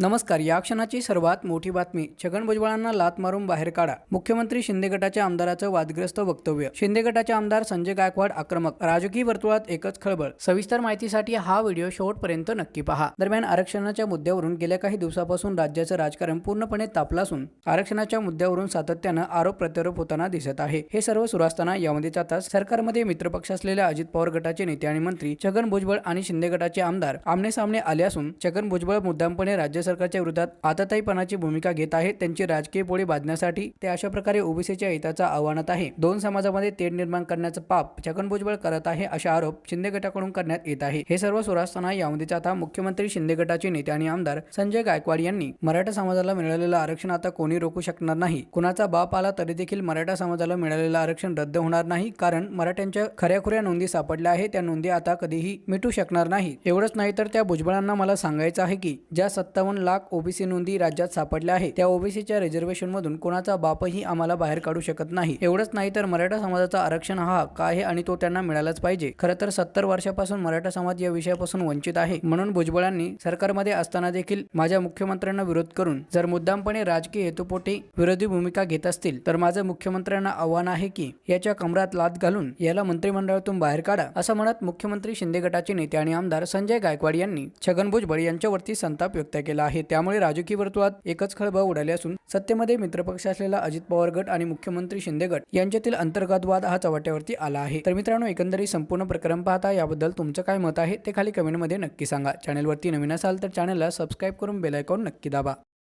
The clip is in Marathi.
नमस्कार या क्षणाची सर्वात मोठी बातमी. छगन भुजबळांना लात मारून बाहेर काढा. मुख्यमंत्री शिंदे गटाच्या आमदाराचं वादग्रस्त वक्तव्य. शिंदे गटाचे आमदार संजय गायकवाड आक्रमक. राजकीय वर्तुळात एकच खळबळ. सविस्तर माहितीसाठी हा व्हिडिओ शेवटपर्यंत नक्की पहा. दरम्यान आरक्षणाच्या मुद्द्यावरून गेल्या काही दिवसापासून राज्याचं राजकारण पूर्णपणे तापलं असून आरक्षणाच्या मुद्द्यावरून सातत्यानं आरोप प्रत्यारोप होताना दिसत आहे. हे सर्व सुरू असताना यामध्येच आता सरकारमध्ये मित्रपक्ष असलेल्या अजित पवार गटाचे नेते आणि मंत्री छगन भुजबळ आणि शिंदे गटाचे आमदार आमने सामने आले असून छगन भुजबळ मुद्दामपणे राज्य सरकारच्या विरोधात आताताईपणाची भूमिका घेत आहेत. त्यांची राजकीय पोळी बांधण्यासाठी ते अशा प्रकारे ओबीसीच्या हिताचा आव्हानात आहे. दोन समाजामध्ये तेढ निर्माण करण्याचं पाप छगन भुजबळ करत आहे अशा आरोप शिंदे गटाकडून करण्यात येत आहे. हे सर्व सुरू असताना यामध्येच आता मुख्यमंत्री शिंदे गटाचे नेते आणि आमदार संजय गायकवाड यांनी मराठा समाजाला मिळालेलं आरक्षण आता कोणी रोखू शकणार नाही. कुणाचा बाप आला तरी देखील मराठा समाजाला मिळालेलं आरक्षण रद्द होणार नाही. कारण मराठ्यांच्या खऱ्याखुऱ्या नोंदी सापडल्या आहे त्या नोंदी आता कधीही मिटू शकणार नाही. एवढंच नाही तर त्या भुजबळांना मला सांगायचं आहे की ज्या सत्तावन्न लाख ओबीसी नोंदी राज्यात सापडल्या आहे त्या ओबीसीच्या रिझर्वेशनमधून कोणाचा बापही आम्हाला बाहेर काढू शकत नाही. एवढंच नाही तर मराठा समाजाचा आरक्षण हा हक्क आहे आणि तो त्यांना मिळालाच पाहिजे. खरं तर सत्तर वर्षापासून मराठा समाज या विषयापासून वंचित आहे. म्हणून भुजबळांनी सरकारमध्ये असताना देखील माझ्या मुख्यमंत्र्यांना विरोध करून जर मुद्दामपणे राजकीय हेतुपोटी विरोधी भूमिका घेत असतील तर माझं मुख्यमंत्र्यांना आव्हान आहे की याच्या कमरात लात घालून याला मंत्रिमंडळातून बाहेर काढा असं म्हणत मुख्यमंत्री शिंदे गटाचे नेते आणि आमदार संजय गायकवाड यांनी छगन भुजबळ यांच्यावरती संताप व्यक्त केला. आहे. त्यामुळे राजकीय वर्तुळात एकच खळबळ उडाली असून सत्तेमध्ये मित्रपक्ष असलेला अजित पवार गट आणि मुख्यमंत्री शिंदे गट यांच्यातील अंतर्गत वाद हा चव्हाट्यावरती आला आहे. तर मित्रांनो एकंदरीत संपूर्ण प्रकरण पाहता याबद्दल तुमचं काय मत आहे ते खाली कमेंटमध्ये नक्की सांगा. चॅनलवरती नवीन असाल तर चॅनलला सबस्क्राईब करून बेलायकॉन नक्की दाबा.